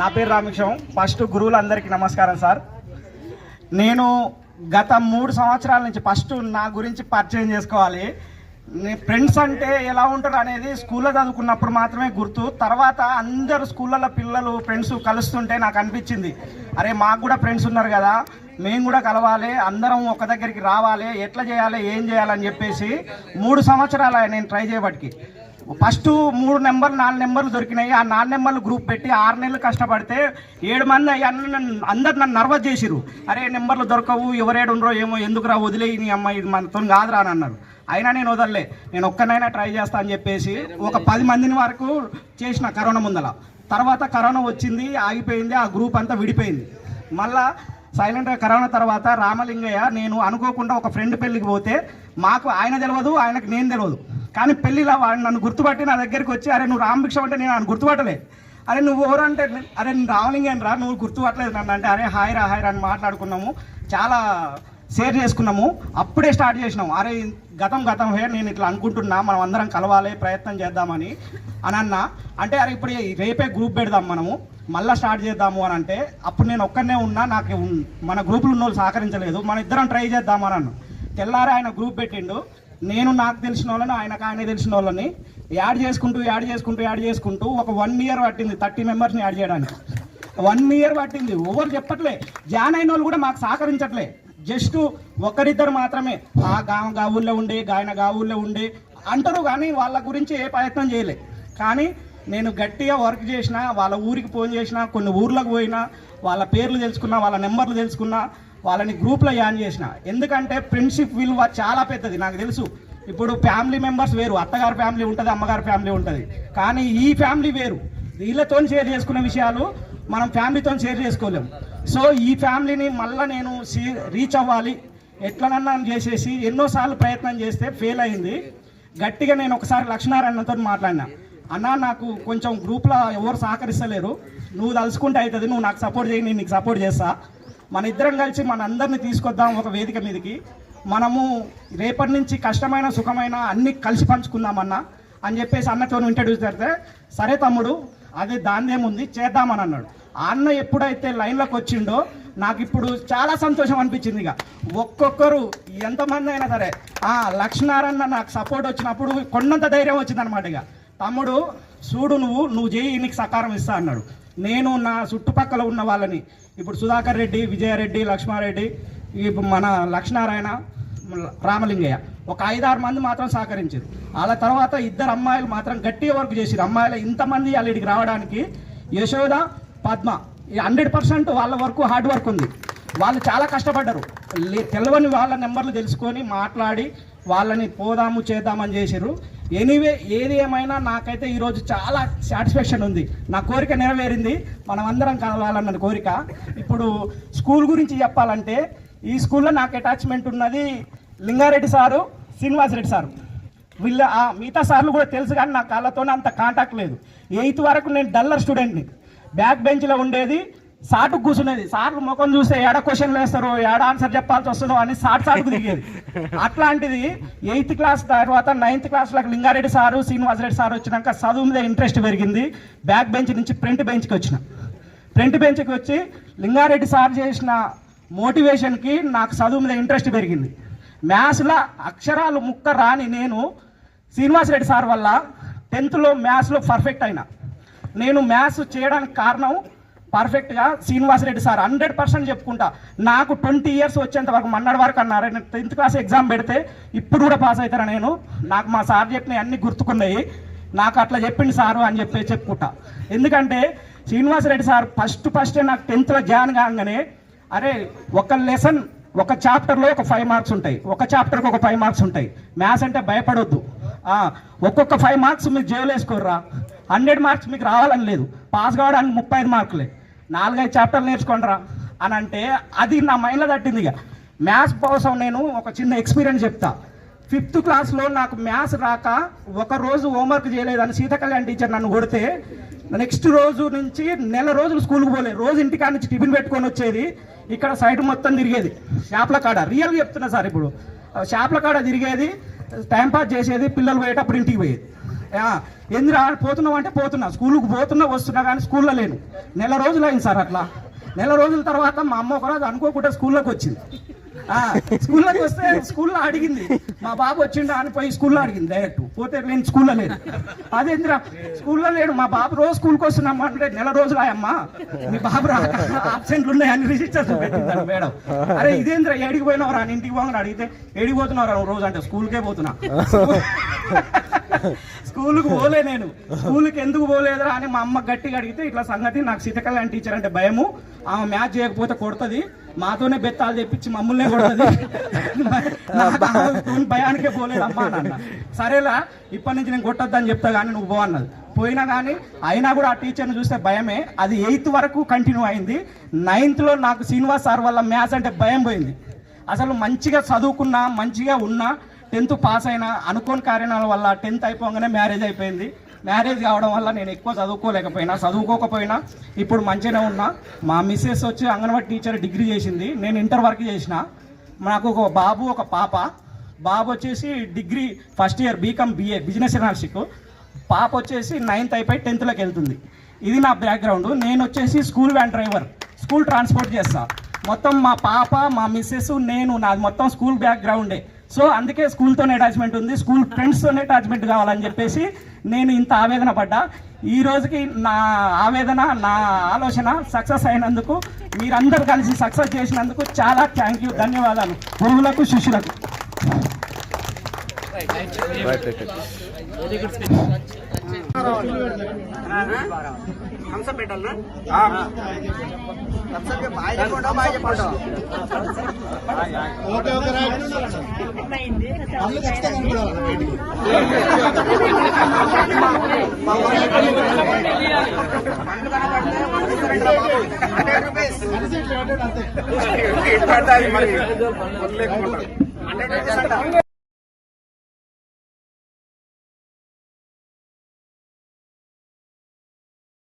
నా పేరు రామకృష్ణం. ఫస్ట్ గురువులందరికీ నమస్కారం సార్. నేను గత మూడు సంవత్సరాల నుంచి ఫస్ట్ నా గురించి పరిచయం చేసుకోవాలి. ఫ్రెండ్స్ అంటే ఎలా ఉంటారు అనేది స్కూల్లో చదువుకున్నప్పుడు మాత్రమే గుర్తు. తర్వాత అందరు స్కూళ్ళల్లో పిల్లలు ఫ్రెండ్స్ కలుస్తుంటే నాకు అనిపించింది. అరే మాకు కూడా ఫ్రెండ్స్ ఉన్నారు కదా. మేము కూడా కలవాలి. అందరం ఒక దగ్గరికి రావాలి. ఎట్లా చేయాలి? ఏం చేయాలని చెప్పేసి మూడు సంవత్సరాలు నేను ట్రై చేయబట్టికి. ఫస్ట్ మూడు నెంబర్లు నాలుగు నెంబర్లు దొరికినాయి. ఆ నాలుగు నెంబర్లు గ్రూప్ పెట్టి ఆరు నెలలు కష్టపడితే ఏడు మంది అయ్యాను నన్ను- అందరు నన్ను నర్వస్ చేసిరు అరే నెంబర్లు దొరకవు ఎవరేడు ఉండరో ఏమో ఎందుకురా వదిలేయి నీ అమ్మాయి ఇది మనతో కాదురా అని అన్నారు. అయినా నేను వదలలే. నేను ఒక్కనైనా ట్రై చేస్తా అని చెప్పేసి ఒక పది మందిని వరకు చేసిన కరోనా ముందల. తర్వాత కరోనా వచ్చింది ఆగిపోయింది ఆ గ్రూప్ అంతా విడిపోయింది. మళ్ళా సైలెంట్గా కరోనా తర్వాత రామలింగయ్య నేను అనుకోకుండా ఒక ఫ్రెండ్ పెళ్ళికి పోతే మాకు ఆయన తెలియదు ఆయనకు నేను తెలియదు కానీ పెళ్ళిలో వాడు నన్ను గుర్తుపట్టి నా దగ్గరికి వచ్చి అరే నువ్వు రామభిక్షం అంటే నేను నన్ను గుర్తుపట్టలే. అరే నువ్వు ఎవరంటే అరే నేను అని రా నువ్వు గుర్తుపట్టలేదు నన్ను. అంటే అరే హాయ్ రా హాయ్ రా అని మాట్లాడుకున్నాము. చాలా షేర్ చేసుకున్నాము. అప్పుడే స్టార్ట్ చేసినాము అరే గతం గతం హే నేను ఇట్లా అనుకుంటున్నా మనం అందరం కలవాలి ప్రయత్నం చేద్దామని. అని అన్న అంటే అరే ఇప్పుడు రేపే గ్రూప్ పెడదాం మనము మళ్ళీ స్టార్ట్ చేద్దాము అని అంటే అప్పుడు నేను ఒక్కనే ఉన్నా నాకు మన గ్రూపులు ఉన్న వాళ్ళు సహకరించలేదు మన ఇద్దరం ట్రై చేద్దామని అన్నాను తెల్లారి ఆయన గ్రూప్ పెట్టిండు. నేను నాకు తెలిసిన వాళ్ళని ఆయనకు ఆయన తెలిసిన వాళ్ళని యాడ్ చేసుకుంటూ యాడ్ చేసుకుంటూ యాడ్ చేసుకుంటూ ఒక వన్ ఇయర్ పట్టింది థర్టీ మెంబర్స్ని యాడ్ చేయడానికి. వన్ ఇయర్ పట్టింది. ఎవరు చెప్పట్లే. జాయిన్ అయిన వాళ్ళు కూడా మాకు సహకరించట్లే. జస్ట్ ఒకరిద్దరు మాత్రమే. ఆ గా గా ఊళ్ళో ఉండే గాయన గా ఊళ్ళో ఉండే అంటారు కానీ వాళ్ళ గురించి ఏ ప్రయత్నం చేయలే. కానీ నేను గట్టిగా వర్క్ చేసిన వాళ్ళ ఊరికి ఫోన్ చేసిన కొన్ని ఊర్లకు పోయినా వాళ్ళ పేర్లు తెలుసుకున్నా వాళ్ళ నెంబర్లు తెలుసుకున్నా వాళ్ళని గ్రూప్లో యాన్ చేసిన. ఎందుకంటే ఫ్రెండ్షిప్ విలువ చాలా పెద్దది నాకు తెలుసు. ఇప్పుడు ఫ్యామిలీ మెంబర్స్ వేరు అత్తగారి ఫ్యామిలీ ఉంటుంది అమ్మగారి ఫ్యామిలీ ఉంటుంది. కానీ ఈ ఫ్యామిలీ వేరు. వీళ్ళతో షేర్ చేసుకునే విషయాలు మనం ఫ్యామిలీతో షేర్ చేసుకోలేము సో ఈ ఫ్యామిలీని మళ్ళీ నేను రీచ్ అవ్వాలి. ఎట్లనన్నా చేసేసి ఎన్నోసార్లు ప్రయత్నం చేస్తే ఫెయిల్ అయింది. గట్టిగా నేను ఒకసారి లక్ష్మీనారాయణతో మాట్లాడినా. అన్న నాకు కొంచెం గ్రూప్లో ఎవరు సహకరిస్తలేరు. నువ్వు తలుచుకుంటే అవుతుంది నువ్వు నాకు సపోర్ట్ చేయి నేను నీకు సపోర్ట్ చేస్తా. మన ఇద్దరం కలిసి మన అందరిని తీసుకొద్దాం ఒక వేదిక మీదకి. మనము రేపటి నుంచి కష్టమైన సుఖమైన అన్ని కలిసి పంచుకుందామన్నా అని చెప్పేసి అన్నతో ఇంట్రడ్యూస్ చేస్తే సరే తమ్ముడు అదే దాందేముంది చేద్దామని అన్నాడు. ఆ అన్న ఎప్పుడైతే లైన్లోకి వచ్చిండో నాకు ఇప్పుడు చాలా సంతోషం అనిపించింది ఇక. ఒక్కొక్కరు ఎంతమంది అయినా సరే ఆ లక్ష్మీనారాయణ నాకు సపోర్ట్ వచ్చినప్పుడు కొన్నంత ధైర్యం వచ్చింది అనమాట ఇక. తమ్ముడు చూడు నువ్వు నువ్వు చేయి నీకు సకారం ఇస్తా అన్నాడు. నేను నా చుట్టుపక్కల ఉన్న వాళ్ళని ఇప్పుడు సుధాకర్ రెడ్డి విజయారెడ్డి లక్ష్మారెడ్డి ఇప్పుడు మన లక్ష్మీనారాయణ రామలింగయ్య ఒక ఐదారు మంది మాత్రం సహకరించారు. వాళ్ళ తర్వాత ఇద్దరు అమ్మాయిలు మాత్రం గట్టిగా వర్క్ చేసారు అమ్మాయిలు ఇంతమంది వాళ్ళ రావడానికి యశోద పద్మ హండ్రెడ్ పర్సెంట్ వాళ్ళ వరకు హార్డ్ వర్క్ ఉంది. వాళ్ళు చాలా కష్టపడ్డారు. తెలవని వాళ్ళ నెంబర్లు తెలుసుకొని మాట్లాడి వాళ్ళని పోదాము చేద్దామని చేశారు ఎనీవే ఏది ఏమైనా నాకైతే ఈరోజు చాలా సాటిస్ఫాక్షన్ ఉంది. నా కోరిక నెరవేరింది. మనం అందరం కలవాలన్న కోరిక. ఇప్పుడు స్కూల్ గురించి చెప్పాలంటే ఈ స్కూల్లో నాకు అటాచ్మెంట్ ఉన్నది లింగారెడ్డి సారు శ్రీనివాసరెడ్డి సారు. వీళ్ళ ఆ మిగతా సార్లు కూడా తెలుసు కానీ నా కళ్ళతోనే అంత కాంటాక్ట్ లేదు. ఎయిత్ వరకు నేను డల్లర్ స్టూడెంట్ని. బ్యాక్ బెంచ్లో ఉండేది సాటుకు కూర్చునేది. సార్లు ముఖం చూస్తే ఏడ క్వశ్చన్లు వేస్తారు ఏడ ఆన్సర్ చెప్పాల్సి వస్తుందో అని సాట్ సాటుకు దిగేది. అట్లాంటిది ఎయిత్ క్లాస్ తర్వాత నైన్త్ క్లాస్లకు లింగారెడ్డి సారు శ్రీనివాసరెడ్డి సార్ వచ్చినాక చదువు మీద ఇంట్రెస్ట్ పెరిగింది. బ్యాక్ బెంచ్ నుంచి ఫ్రంట్ బెంచ్కి వచ్చిన. ఫ్రంట్ బెంచ్కి వచ్చి లింగారెడ్డి సార్ చేసిన మోటివేషన్కి నాకు చదువు మీద ఇంట్రెస్ట్ పెరిగింది. మ్యాథ్స్లో అక్షరాలు ముక్క రాని నేను శ్రీనివాసరెడ్డి సార్ వల్ల టెన్త్లో మ్యాథ్స్లో పర్ఫెక్ట్ అయినా. నేను మ్యాథ్స్ చేయడానికి కారణం పర్ఫెక్ట్గా శ్రీనివాసరెడ్డి సార్ హండ్రెడ్ పర్సెంట్ చెప్పుకుంటా. నాకు ట్వంటీ ఇయర్స్ వచ్చేంత వరకు మన్నటి వరకు అన్నారు. నేను టెన్త్ క్లాస్ ఎగ్జామ్ పెడితే ఇప్పుడు కూడా పాస్ అవుతారా నేను? నాకు మా సార్ చెప్పినవి అన్నీ గుర్తుకున్నాయి. నాకు అట్లా చెప్పింది సారు అని చెప్పి చెప్పుకుంటా. ఎందుకంటే శ్రీనివాసరెడ్డి సార్ ఫస్ట్ ఫస్టే నాకు టెన్త్లో జాయిన్ కాగానే అరే ఒక లెసన్ ఒక చాప్టర్లో ఒక ఫైవ్ మార్క్స్ ఉంటాయి. ఒక చాప్టర్కి ఒక ఫైవ్ మార్క్స్ ఉంటాయి. మ్యాథ్స్ అంటే భయపడొద్దు. ఒక్కొక్క ఫైవ్ మార్క్స్ మీరు జైలు వేసుకోర్రా. హండ్రెడ్ మార్క్స్ మీకు రావాలని లేదు. పాస్ కావడానికి ముప్పై ఐదు మార్కులే నాలుగైదు చాప్టర్లు నేర్చుకుంటారా అని అంటే అది నా మైండ్లో తట్టింది ఇక. మ్యాథ్స్ కోసం నేను ఒక చిన్న ఎక్స్పీరియన్స్ చెప్తా. ఫిఫ్త్ క్లాస్లో నాకు మ్యాథ్స్ రాక ఒక రోజు హోంవర్క్ చేయలేదని సీత కళ్యాణ్ టీచర్ నన్ను కొడితే నెక్స్ట్ రోజు నుంచి నెల రోజులు స్కూల్కి పోలే. రోజు ఇంటికాడ నుంచి టిఫిన్ పెట్టుకొని వచ్చేది ఇక్కడ సైడ్ మొత్తం తిరిగేది. షాప్ల కాడ. రియల్గా చెప్తున్నా సార్ ఇప్పుడు. షాప్ల కాడ తిరిగేది టైంపాస్ చేసేది పిల్లలు పోయేటప్పుడు ఇంటికి పోయేది. ఆ, ఎందురా పోతున్నావు అంటే పోతున్నా. స్కూల్కి పోతున్నా వస్తున్నా కానీ స్కూల్లో లేను. నెల రోజులు అయింది సార్ అట్లా. నెల రోజుల తర్వాత మా అమ్మ ఒకరోజు అనుకోకుండా స్కూల్లోకి వచ్చింది. ఆ, స్కూల్లోకి వస్తే స్కూల్లో అడిగింది. మా బాబు వచ్చిండా అని పోయి స్కూల్లో అడిగింది డైరెక్ట్. పోతే నేను స్కూల్లో లేను. అదేంద్రా స్కూల్లో లేడు మా బాబు రోజు స్కూల్కి వస్తున్నాం అంటే నెల రోజులు ఆయమ్మా మీ బాబు ఆబ్సెంట్లు ఉన్నాయని రిజిస్టర్ పెట్టింది మేడం. అరే ఇదేంద్రా? ఏడికి పోయినవరా? ఇంటికి పోగానే అడిగితే ఏడికి రోజు అంటే స్కూల్కే పోతున్నా. స్కూల్కి పోలే నేను. స్కూల్కి ఎందుకు పోలేదురా అని మా అమ్మ గట్టిగా అడిగితే ఇట్లా సంగతి నాకు సీతకళ్యాణ్ టీచర్ అంటే భయము. ఆమె మ్యాచ్ చేయకపోతే కొడుతుంది. మాతోనే బెత్తాలు తెప్పించి మమ్మల్నే కొడుతుంది. భయానికే పోలేదమ్మా అని అన్న సరేలా ఇప్పటి నుంచి నేను కొట్టొద్దని చెప్తా కానీ నువ్వు పో అన్నది. పోయినా కానీ అయినా కూడా ఆ టీచర్ని చూస్తే భయమే. అది ఎయిత్ వరకు కంటిన్యూ అయింది. నైన్త్లో నాకు శ్రీనివాస్ సార్ వల్ల మ్యాథ్స్ అంటే భయం పోయింది. అసలు మంచిగా చదువుకున్నా మంచిగా ఉన్నా టెన్త్ పాస్ అయినా అనుకోని కారణాల వల్ల టెన్త్ అయిపోగానే మ్యారేజ్ అయిపోయింది. మ్యారేజ్ కావడం వల్ల నేను ఎక్కువ చదువుకోలేకపోయినా చదువుకోకపోయినా ఇప్పుడు మంచిగానే ఉన్నా. మా మిస్సెస్ వచ్చి అంగన్వాడీ టీచర్ డిగ్రీ చేసింది. నేను ఇంటర్ వరకు చేసిన. నాకు ఒక బాబు ఒక పాప. బాబు వచ్చేసి degree first year BCom BA business analytics పాప వచ్చేసి నైన్త్ అయిపోయి టెన్త్లోకి వెళ్తుంది. ఇది నా బ్యాక్గ్రౌండ్. నేను వచ్చేసి school van driver. School transport చేస్తాను మొత్తం మా పాప మా మిస్సెస్ నేను నాది మొత్తం స్కూల్ బ్యాక్గ్రౌండే. సో అందుకే స్కూల్తోనే అటాచ్మెంట్ ఉంది. స్కూల్ ఫ్రెండ్స్తోనే అటాచ్మెంట్ కావాలని చెప్పేసి నేను ఇంత ఆవేదన పడ్డా. ఈ రోజుకి నా ఆవేదన నా ఆలోచన సక్సెస్ అయినందుకు మీరందరూ కలిసి సక్సెస్ చేసినందుకు చాలా థ్యాంక్ యూ ధన్యవాదాలు. గురువులకు శిష్యులకు. హండ్రెడ్ రూపీస్ అంట